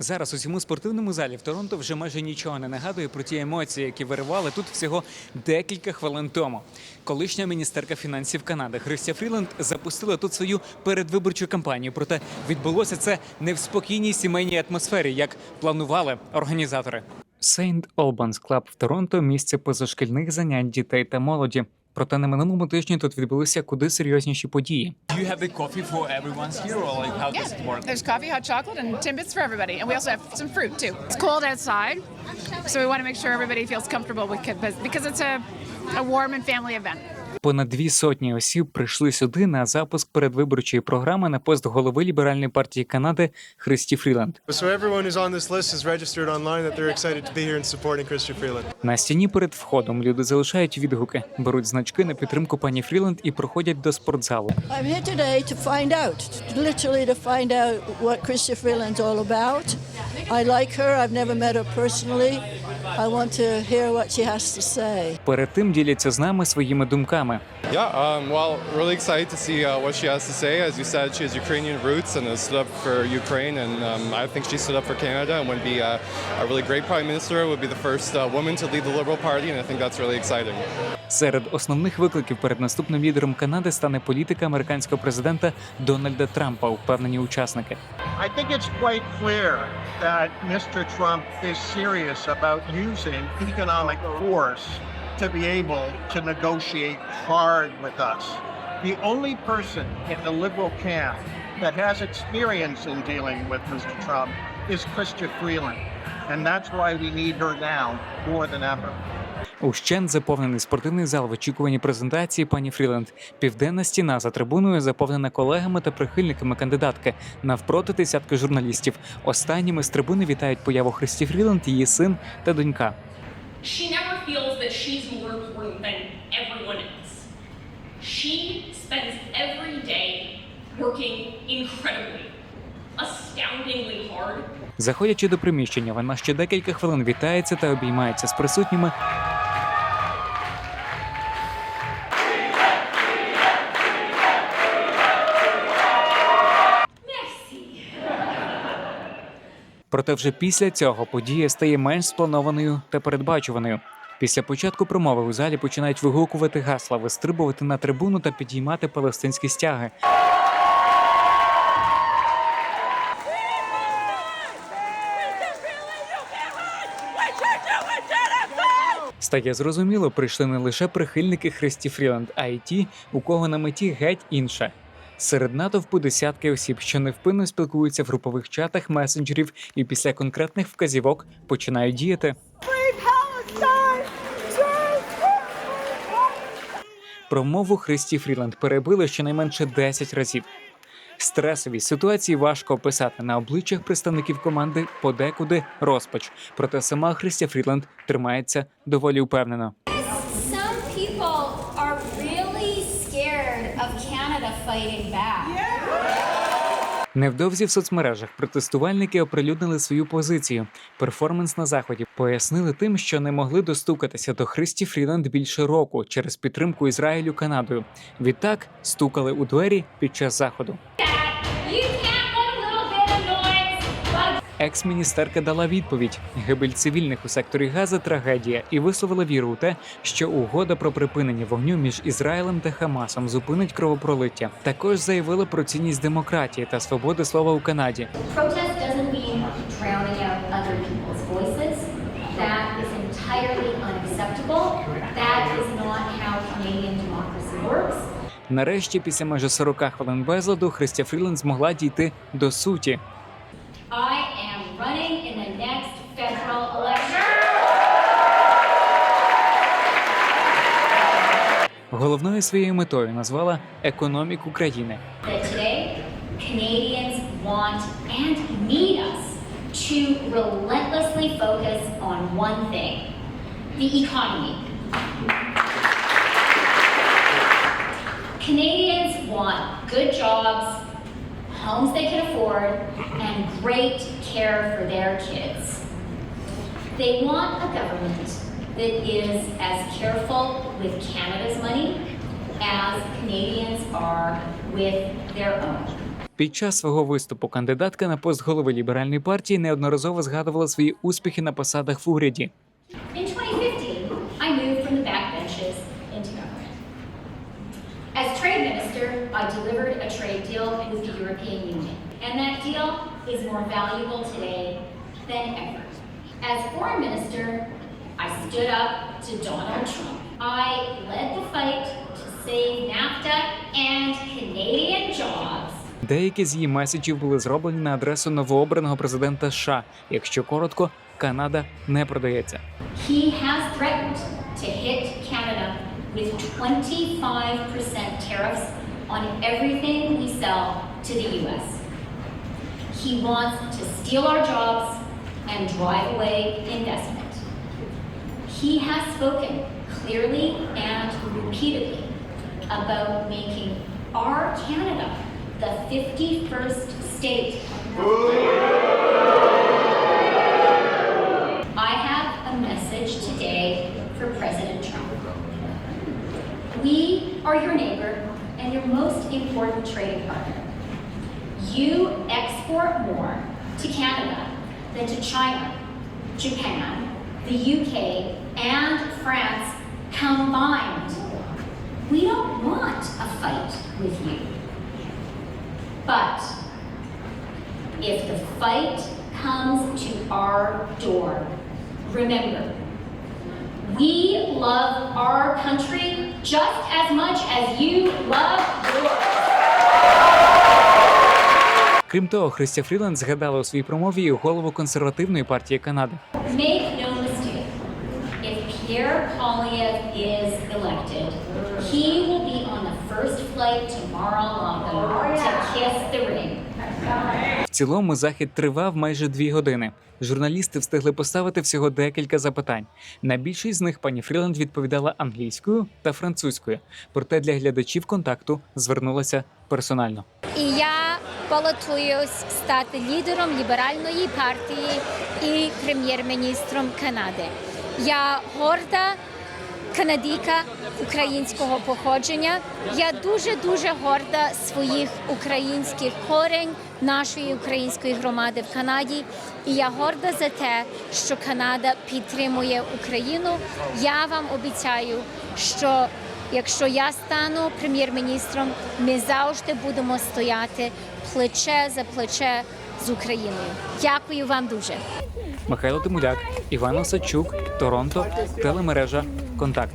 Зараз у цьому спортивному залі в Торонто вже майже нічого не нагадує про ті емоції, які виривали тут всього декілька хвилин тому. Колишня міністерка фінансів Канади Христя Фріленд запустила тут свою передвиборчу кампанію. Проте відбулося це не в спокійній сімейній атмосфері, як планували організатори. Сейнт Олбанс Клаб в Торонто місце позашкільних занять дітей та молоді. Проте на минулому тижні тут відбулися куди серйозніші події. Do you have the coffee for everyone's here, or like how does it work? There's coffee, hot chocolate, and Timbits for everybody. And we also have some fruit too. It's cold outside, so we want to make sure everybody feels comfortable with kids because it's a, a warm and family event. Понад дві сотні осіб прийшли сюди на запуск передвиборчої програми на пост голови ліберальної партії Канади Христі Freeland. На стіні перед входом люди залишають відгуки, беруть значки на підтримку пані Фріленд і проходять до спортзалу. I'm here today to find out, literally to find out what Christia Freeland's all about. I like her. I've never met her personally. I want to hear what she has to say. Перед тим діляться з нами своїми думками. Yeah, um, well, really excited to see uh, what she has to say. As you said, she has Ukrainian roots and has stood up for Ukraine, and um, I think she stood up for Canada and would be uh, a really great prime minister. Would be the first uh, woman to lead the Liberal Party, and I think that's really exciting. Серед основних викликів перед наступним лідером Канади стане політика американського президента Дональда Трампа, впевнені учасники. I think it's quite clear that Mr. Trump is serious about using economic force to be able to negotiate hard with us. The only person in the liberal camp that has experience in dealing with Mr. Trump is Christian Freeland. And that's why we need her now more than ever. Ущент заповнений спортивний зал в очікуванні презентації пані Фріленд. Південна стіна за трибуною заповнена колегами та прихильниками кандидатки. Навпроти десятки журналістів. Останніми з трибуни вітають появу Христі Фріленд, її син та донька. she never feels that she's more important than everyone else. She spends every day working incredibly, astoundingly hard. Заходячи до приміщення, вона ще декілька хвилин вітається та обіймається з присутніми. Проте вже після цього подія стає менш спланованою та передбачуваною. Після початку промови у залі починають вигукувати гасла, вистрибувати на трибуну та підіймати палестинські стяги. Стає зрозуміло, прийшли не лише прихильники Христі Фріленд, а й ті, у кого на меті геть інше. Серед натовпу десятки осіб, що невпинно спілкуються в групових чатах месенджерів і після конкретних вказівок починають діяти. Промову Христі Фріленд перебили щонайменше 10 разів. Стресові ситуації важко описати на обличчях представників команди подекуди розпач. Проте сама Христя Фріленд тримається доволі впевнено. Some people are really scared of Canada fighting. Невдовзі в соцмережах протестувальники оприлюднили свою позицію. Перформанс на заході пояснили тим, що не могли достукатися до Христі Фріланд більше року через підтримку Ізраїлю Канадою. Відтак стукали у двері під час заходу. Екс-міністерка дала відповідь: гибель цивільних у секторі Газа трагедія і висловила віру у те, що угода про припинення вогню між Ізраїлем та Хамасом зупинить кровопролиття. Також заявила про цінність демократії та свободи слова у Канаді. Нарешті, після майже 40 хвилин безладу, Христя Фріленд змогла дійти до суті. I running in the next federal election. Головною своєю метою назвала економіку країни. today Canadians want and need us to relentlessly focus on one thing the economy. Canadians want good jobs, homes they can afford, and great care for their kids. They want a government that is as careful with Canada's money as Canadians are with their own. Під час свого виступу кандидатка на пост голови ліберальної партії неодноразово згадувала свої успіхи на посадах в уряді. In 2015, I moved from the backbenches into government. As trade minister, I delivered a trade deal with the European Union, and that deal is more valuable today than ever. As foreign minister, I stood up to Donald Trump. I led the fight to save NAFTA and Canadian jobs. Деякі з її меседжів були зроблені на адресу новообраного президента США. Якщо коротко, Канада не продається. He has threatened to hit Canada with 25% tariffs on everything we sell to the US. He wants to steal our jobs and drive away investment. He has spoken clearly and repeatedly about making our Canada the 51st state export more to Canada than to China, Japan, the UK, and France combined. We don't want a fight with you. But if the fight comes to our door, remember, we love our country just as much as you love yours. Крім того, Христя Фріланд згадала у своїй промові і голову консервативної партії Канади. Make no mistake, if Pierre Poilievre is elected, he will be on the first flight to Mar-a-Lago to kiss the ring. В цілому захід тривав майже дві години. Журналісти встигли поставити всього декілька запитань. На більшість з них пані Фріланд відповідала англійською та французькою. Проте для глядачів контакту звернулася персонально. І я балотуюсь стати лідером ліберальної партії і прем'єр-міністром Канади. Я горда канадійка українського походження. Я дуже дуже горда своїх українських корень нашої української громади в Канаді. І я горда за те, що Канада підтримує Україну. Я вам обіцяю, що Якщо я стану прем'єр-міністром, ми завжди будемо стояти плече за плече з Україною. Дякую вам дуже. Михайло Тимуляк, Іван Осадчук, Торонто, телемережа Контакт.